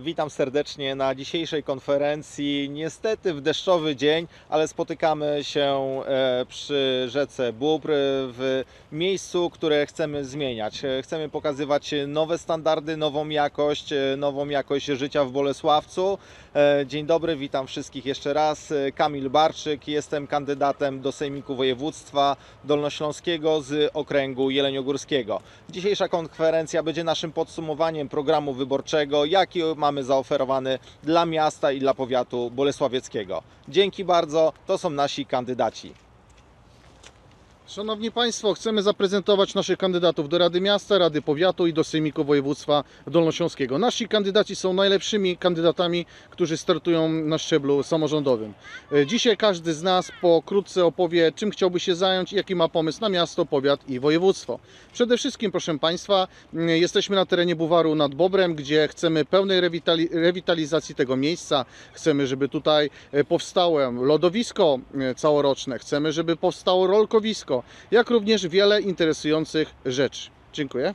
Witam serdecznie na dzisiejszej konferencji. Niestety w deszczowy dzień, ale spotykamy się e, przy rzece Bóbr w miejscu, które chcemy zmieniać. E, Chcemy pokazywać nowe standardy, nową jakość, e, nową jakość życia w Bolesławcu. Dzień dobry, witam wszystkich jeszcze raz. Kamil Barczyk, jestem kandydatem do Sejmiku Województwa Dolnośląskiego z okręgu Jeleniogórskiego. Dzisiejsza konferencja będzie naszym podsumowaniem programu wyborczego, jaki mamy zaoferowany dla miasta i dla powiatu bolesławieckiego. Dzięki bardzo, to są nasi kandydaci. Szanowni Państwo, chcemy zaprezentować naszych kandydatów do Rady Miasta, Rady Powiatu i do Sejmiku Województwa Dolnośląskiego. Nasi kandydaci są najlepszymi kandydatami, którzy startują na szczeblu samorządowym. E, Dzisiaj każdy z nas pokrótce opowie, czym chciałby się zająć i jaki ma pomysł na miasto, powiat i województwo. Przede wszystkim, proszę Państwa, jesteśmy na terenie Buwaru nad Bobrem, gdzie chcemy pełnej rewitali- rewitalizacji tego miejsca. Chcemy, żeby tutaj e, powstało lodowisko e, całoroczne, chcemy, żeby powstało rolkowisko, jak również wiele interesujących rzeczy. Dziękuję.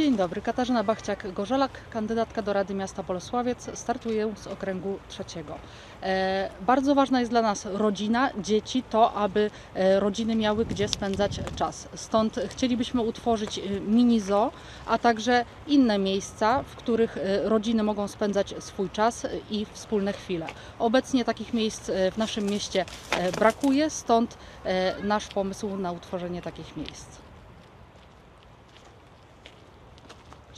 Dzień dobry, Katarzyna Bachciak-Gorzelak, kandydatka do Rady Miasta Bolesławiec, startuję z okręgu trzeciego. E, bardzo ważna jest dla nas rodzina, dzieci, to aby e, rodziny miały gdzie spędzać czas. Stąd chcielibyśmy utworzyć e, mini zoo, a także inne miejsca, w których rodziny mogą spędzać swój czas i wspólne chwile. Obecnie takich miejsc w naszym mieście brakuje, stąd nasz pomysł na utworzenie takich miejsc.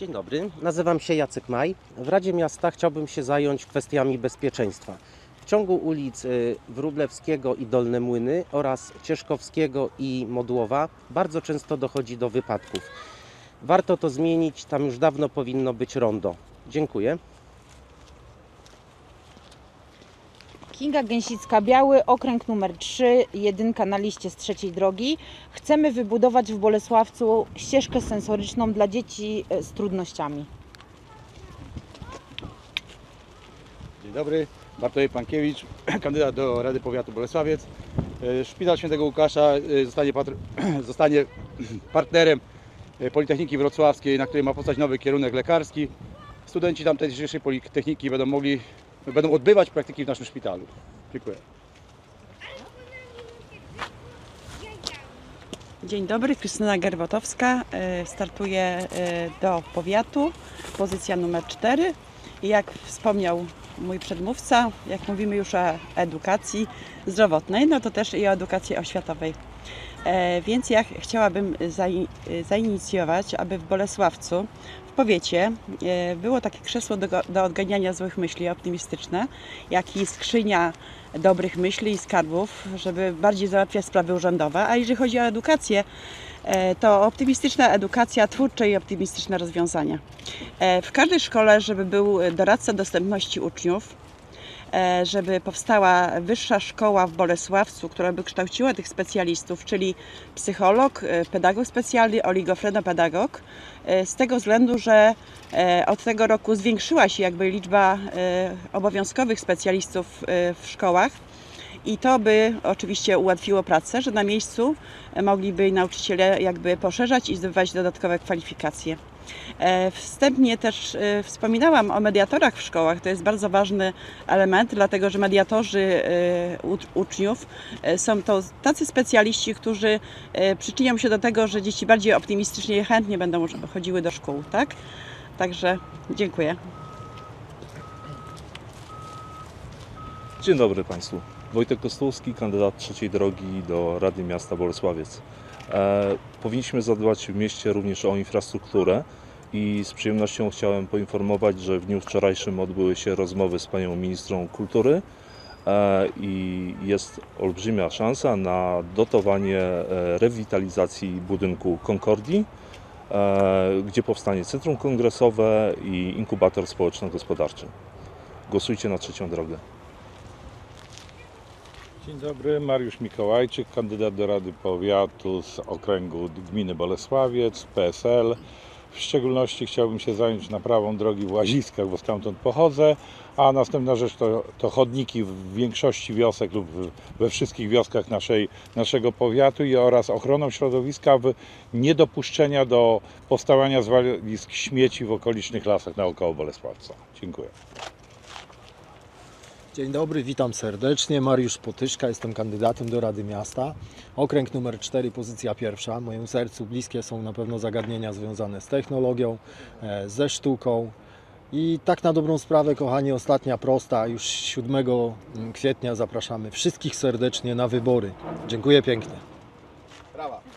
Dzień dobry, nazywam się Jacek Maj. W Radzie Miasta chciałbym się zająć kwestiami bezpieczeństwa. W ciągu ulic y, Wróblewskiego i Dolne Młyny oraz Cieszkowskiego i Modłowa bardzo często dochodzi do wypadków. Warto to zmienić, tam już dawno powinno być rondo. Dziękuję. Kinga Gęsicka-Biały, okręg numer 3, jedynka na liście z trzeciej drogi. Chcemy wybudować w Bolesławcu ścieżkę sensoryczną dla dzieci e, z trudnościami. Dzień dobry, Bartłomiej Pankiewicz, kandydat do Rady Powiatu Bolesławiec. E, Szpital Świętego Łukasza e, zostanie, zostanie partnerem Politechniki Wrocławskiej, na której ma powstać nowy kierunek lekarski. Studenci tamtejszej Politechniki będą mogli, będą odbywać praktyki w naszym szpitalu. Dziękuję. Dzień dobry, Krystyna Gerbotowska. e, Startuję e, do powiatu, pozycja numer 4. I jak wspomniał mój przedmówca, jak mówimy już o edukacji zdrowotnej, no to też i o edukacji oświatowej. E, Więc ja ch- chciałabym zai- zainicjować, aby w Bolesławcu, w powiecie, e, było takie krzesło do, do odganiania złych myśli optymistyczne, jak i skrzynia dobrych myśli i skarbów, żeby bardziej załatwiać sprawy urzędowe. A jeżeli chodzi o edukację, e, to optymistyczna edukacja, twórcze i optymistyczne rozwiązania. W każdej szkole, żeby był doradca dostępności uczniów, żeby powstała wyższa szkoła w Bolesławcu, która by kształciła tych specjalistów, czyli psycholog, e, pedagog specjalny, oligofrenopedagog, e, z tego względu, że e, od tego roku zwiększyła się jakby liczba e, obowiązkowych specjalistów e, w szkołach. I to by oczywiście ułatwiło pracę, że na miejscu e, mogliby nauczyciele jakby poszerzać i zdobywać dodatkowe kwalifikacje. E, Wstępnie też e, wspominałam o mediatorach w szkołach. To jest bardzo ważny element, dlatego że mediatorzy e, ucz- uczniów są to tacy specjaliści, którzy przyczynią się do tego, że dzieci bardziej optymistycznie i chętnie będą chodziły do szkół. Tak? Także dziękuję. Dzień dobry Państwu. Wojtek Kostulski, kandydat trzeciej drogi do Rady Miasta Bolesławiec. E, powinniśmy zadbać w mieście również o infrastrukturę i z przyjemnością chciałem poinformować, że w dniu wczorajszym odbyły się rozmowy z panią ministrą kultury e, i jest olbrzymia szansa na dotowanie e, rewitalizacji budynku Concordii, gdzie powstanie centrum kongresowe i inkubator społeczno-gospodarczy. Głosujcie na trzecią drogę. Dzień dobry, Mariusz Mikołajczyk, kandydat do Rady Powiatu z okręgu gminy Bolesławiec, PSL. W szczególności chciałbym się zająć naprawą drogi w Łaziskach, bo stamtąd pochodzę, a następna rzecz to, to chodniki w większości wiosek lub we wszystkich wioskach naszej, naszego powiatu i oraz ochroną środowiska w niedopuszczenia do powstawania zwalisk śmieci w okolicznych lasach naokoło Bolesławca. Dziękuję. Dzień dobry, witam serdecznie. Mariusz Potyszka, jestem kandydatem do Rady Miasta. Okręg numer 4, pozycja pierwsza. Mojemu sercu bliskie są na pewno zagadnienia związane z technologią, e, ze sztuką. I tak na dobrą sprawę, kochani, ostatnia prosta. Już 7 kwietnia zapraszamy wszystkich serdecznie na wybory. Dziękuję pięknie. Brawa.